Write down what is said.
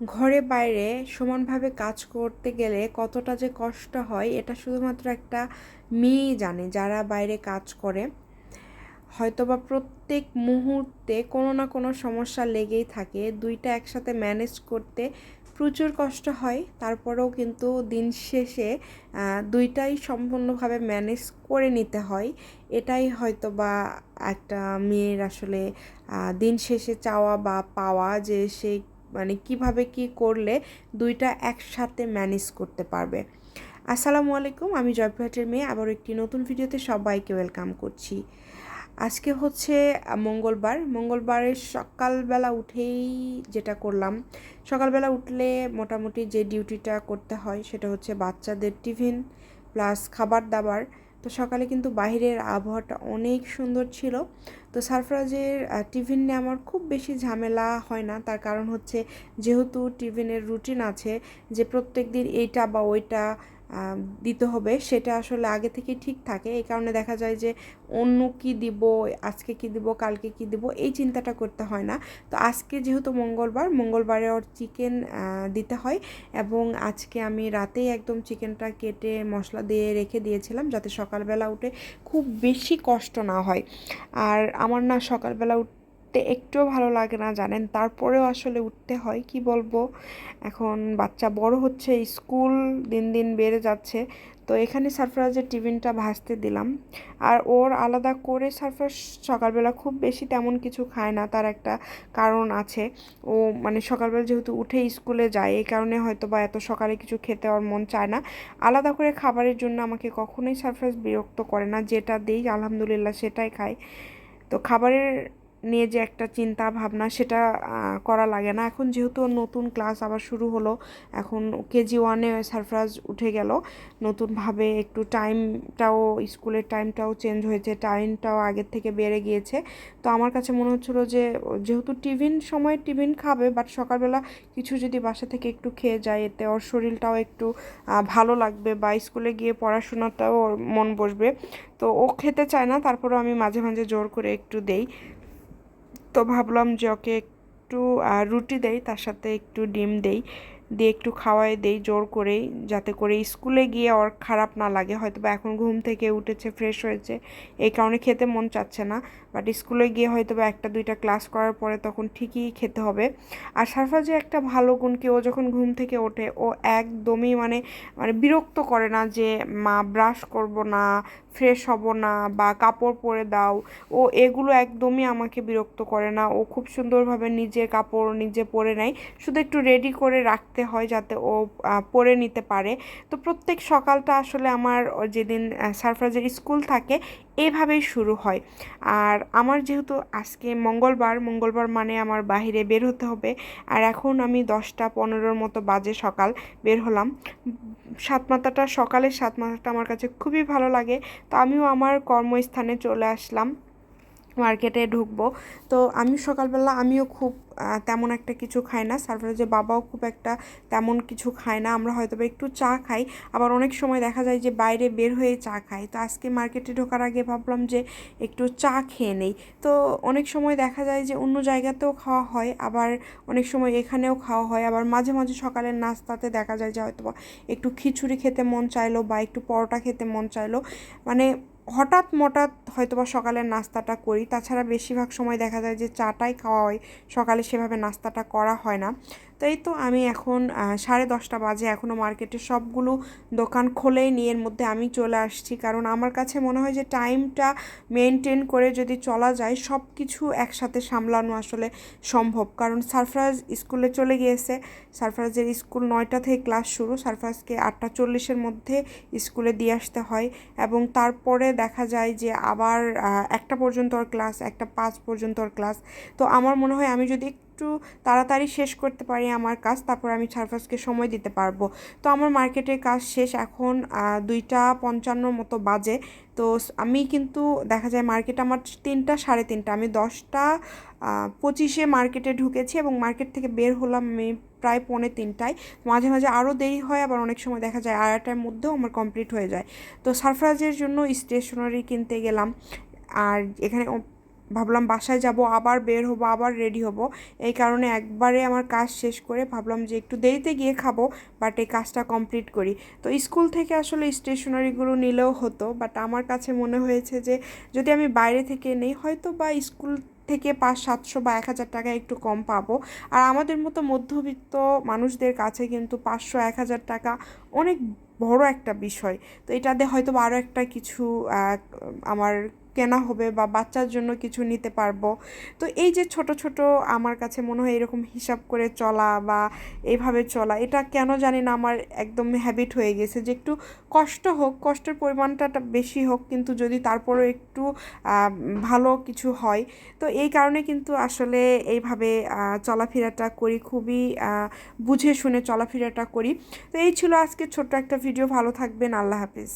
ঘরে বাইরে সমানভাবে কাজ করতে গেলে কতটা যে কষ্ট হয়, এটা শুধুমাত্র একটা মেয়েই জানে যারা বাইরে কাজ করে। হয়তোবা প্রত্যেক মুহূর্তে কোনো না কোনো সমস্যা লেগেই থাকে, দুইটা একসাথে ম্যানেজ করতে প্রচুর কষ্ট হয়, তারপরেও কিন্তু দিন শেষে দুইটাই সম্পূর্ণভাবে ম্যানেজ করে নিতে হয়। এটাই হয়তো বা একটা মেয়ের আসলে দিন শেষে চাওয়া বা পাওয়া যে সে মানে কীভাবে কি করলে দুইটা একসাথে ম্যানেজ করতে পারবে। আসসালামু আলাইকুম, আমি জয়পুরহাটের মেয়ে, আবার একটি নতুন ভিডিওতে সবাইকে ওয়েলকাম করছি। আজকে হচ্ছে মঙ্গলবার, মঙ্গলবারের সকালবেলা উঠেই যেটা করলাম, সকালবেলা উঠলে মোটামুটি যে ডিউটিটা করতে হয় সেটা হচ্ছে বাচ্চাদের টিফিন প্লাস খাবার দাবার তো সকালে কিন্তু বাহিরের আবহাওয়াটা অনেক সুন্দর ছিল। তো সারফরাজের টিফিন নিয়ে আমার খুব বেশি ঝামেলা হয় না। তার কারণ হচ্ছে, যেহেতু টিফিনের রুটিন আছে যে প্রত্যেক দিন এইটা বা ওইটা দিতে হবে, সেটা আসলে আগে থেকে ঠিক থাকে। এই কারণে দেখা যায় যে অন্য কি দিব, আজকে কি দিব, কালকে কি দিব, এই চিন্তাটা করতে হয় না। তো আজকে যেহেতু মঙ্গলবার, মঙ্গলবারে ওর চিকেন দিতে হয় এবং আজকে আমি রাতেই একদম চিকেনটা কেটে মশলা দিয়ে রেখে দিয়েছিলাম যাতে সকালবেলা উঠে খুব বেশি কষ্ট না হয়। আর আমার না সকালবেলা উঠ উঠতে একটুও ভালো লাগে না, জানেন? তারপরেও আসলে উঠতে হয়, কি বলব? এখন বাচ্চা বড় হচ্ছে, স্কুল দিন দিন বেড়ে যাচ্ছে, তো এখানে সারফরাজের টিফিনটা ভাজতে দিলাম। আর ওর আলাদা করে সারফরাজ সকালবেলা খুব বেশি তেমন কিছু খায় না, তার একটা কারণ আছে। ও মানে সকালবেলা যেহেতু উঠে স্কুলে যায়, এই কারণে হয়তো বা এত সকালে কিছু খেতে ওর মন চায় না। আলাদা করে খাবারের জন্য আমাকে কখনোই সারফরাজ বিরক্ত করে না, যেটা দিই আলহামদুলিল্লাহ সেটাই খায়। তো খাবারের নিয়ে যে একটা চিন্তা ভাবনা সেটা করা লাগে না। এখন যেহেতু নতুন ক্লাস আবার শুরু হলো, এখন কেজি ওয়ানে সারফরাজ উঠে গেল। নতুনভাবে একটু টাইমটাও স্কুলের টাইমটাও চেঞ্জ হয়েছে টাইমটাও আগের থেকে বেড়ে গিয়েছে। তো আমার কাছে মনে হচ্ছিল যে, যেহেতু টিফিন সময় টিফিন খাবে বাট সকালবেলা কিছু যদি বাসা থেকে একটু খেয়ে যায়, এতে ওর শরীরটাও একটু ভালো লাগবে বা স্কুলে গিয়ে পড়াশোনাটাও ওর মন বসবে। তো ও খেতে চায় না, তারপরেও আমি মাঝে মাঝে জোর করে একটু দেই। তো ভাবলাম যে ওকে একটু রুটি দেই, তার সাথে একটু ডিম দেই। দিয়ে একটু খাওয়াই দেই জোর করেই, যাতে করে স্কুলে গিয়ে ওর খারাপ না লাগে। হয়তো বা এখন ঘুম থেকে উঠেছে ফ্রেশ হয়েছে। এই কারণে খেতে মন চাচ্ছে না। বাট স্কুলে গিয়ে হয়তো বা একটা, দুইটা ক্লাস করার পরে তখন ঠিকই খেতে হবে। আর সারফাজে একটা ভালো গুণ কি, ও যখন ঘুম থেকে ওঠে, ও একদমই মানে মানে বিরক্ত করে না যে, মা ব্রাশ করব না ফ্রেশ হব না বা কাপড় পরে দাও। ও এগুলো একদমই আমাকে বিরক্ত করে না। ও খুব সুন্দরভাবে নিজে কাপড় নিজে পরে নেয়। শুধু একটু রেডি করে রাখতে হয় যাতে ও পরে নিতে পারে। তো প্রত্যেক সকালটা আসলে আমার যেদিন সারফরাজের স্কুল থাকে, এভাবেই শুরু হয়। আর আমার যেহেতু আজকে মঙ্গলবার মঙ্গলবার মানে আমার বাহিরে বের হতে হবে। আর এখন আমি দশটা পনেরোর মতো বাজে সকাল বের হলাম। সাত মাথাটা সকালের সাত মাথাটা আমার কাছে খুবই ভালো লাগে। তো আমিও আমার কর্মস্থানে চলে আসলাম। মার্কেটে ঢুকবো। তো আমি সকালবেলা আমিও খুব তেমন একটা কিছু খাই না। সারফরাজের বাবাও খুব একটা তেমন কিছু খায় না। আমরা হয়তো একটু চা খাই। আবার অনেক সময় দেখা যায় যে বাইরে বের হয়ে চা খাই। তো আজকে মার্কেটে ঢোকার আগে ভাবলাম যে একটু চা খেয়ে নেই। তো অনেক সময় দেখা যায় যে অন্য জায়গাতেও খাওয়া হয়। আবার অনেক সময় এখানেও খাওয়া হয়। আবার মাঝে মাঝে সকালের নাস্তাতে দেখা যায় যে হয়তো একটু খিচুড়ি খেতে মন চাইলো বা একটু পরোটা খেতে মন চাইলো। মানে হঠাৎ মঠাৎ হয়তোবা সকালের নাস্তাটা করি। তাছাড়া বেশিরভাগ সময় দেখা যায় যে চাটাই খাওয়া হয়, সকালে সেভাবে নাস্তাটা করা হয় না। তো এই তো আমি এখন সাড়ে দশটা বাজে এখনও মার্কেটে সবগুলো দোকান খোলেই নিয়ে এর মধ্যে আমি চলে আসছি। কারণ আমার কাছে মনে হয় যে টাইমটা মেনটেন করে যদি চলা যায় সব কিছু একসাথে সামলানো আসলে সম্ভব। কারণ সারফরাজ স্কুলে চলে গিয়েছে। সারফরাজের স্কুল নয়টা থেকে ক্লাস শুরু। সারফরাজকে আটটা চল্লিশের মধ্যে স্কুলে দিয়ে আসতে হয়। এবং তারপরে দেখা যায় যে আবার একটা পর্যন্ত ওর ক্লাস একটা পাঁচ পর্যন্ত ওর ক্লাস তো আমার মনে হয় আমি যদি একটু তাড়াতাড়ি শেষ করতে পারি আমার কাজ, তারপর আমি সারফাসকে সময় দিতে পারব। তো আমার মার্কেটের কাজ শেষ এখন দুইটা পঞ্চান্নর মতো বাজে। তো আমি কিন্তু দেখা যায় মার্কেট আমার তিনটা, সাড়ে তিনটা। আমি দশটা পঁচিশে মার্কেটে ঢুকেছি এবং মার্কেট থেকে বের হলাম আমি প্রায় পৌনে তিনটায়। মাঝে মাঝে আরও দেরি হয়, আবার অনেক সময় দেখা যায় আড়াইটার মধ্যেও আমার কমপ্লিট হয়ে যায়। তো সারফরাজের জন্য স্টেশনারি কিনতে গেলাম। আর এখানে ভাবলাম বাসায় যাব, আবার বের হব, আবার রেডি হব। এই কারণে একবারে আমার কাজ শেষ করে ভাবলাম যে একটু দেরিতে গিয়ে খাব বাট এই কাজটা কমপ্লিট করি। তো স্কুল থেকে আসলে স্টেশনারিগুলো নিলেও হতো বাট আমার কাছে মনে হয়েছে যে যদি আমি বাইরে থেকে নেই, হয়তো বা স্কুল থেকে পাঁচ, সাতশো বা এক হাজার টাকা একটু কম পাবো। আর আমাদের মতো মধ্যবিত্ত মানুষদের কাছে কিন্তু পাঁচশো, এক হাজার টাকা অনেক বড় একটা বিষয়। তো এটাতে হয়তো আরও একটা কিছু আমার কেনা হবে বা বাচ্চার জন্য কিছু নিতে পারব। তো এই যে ছোট ছোট আমার কাছে মনে হয় এরকম হিসাব করে চলা বা এইভাবে চলা, এটা কেন জানি না আমার একদম হ্যাবিট হয়ে গেছে যে একটু কষ্ট হোক, কষ্টের পরিমাণটা বেশি হোক, কিন্তু যদি তারপরেও একটু ভালো কিছু হয়, তো এই কারণে কিন্তু আসলে এইভাবে চলাফেরাটা করি, খুবই বুঝে শুনে চলাফেরাটা করি। তো এই ছিল আজকে ছোট্ট একটা ভিডিও ভালো থাকবেন, আল্লাহ হাফিজ।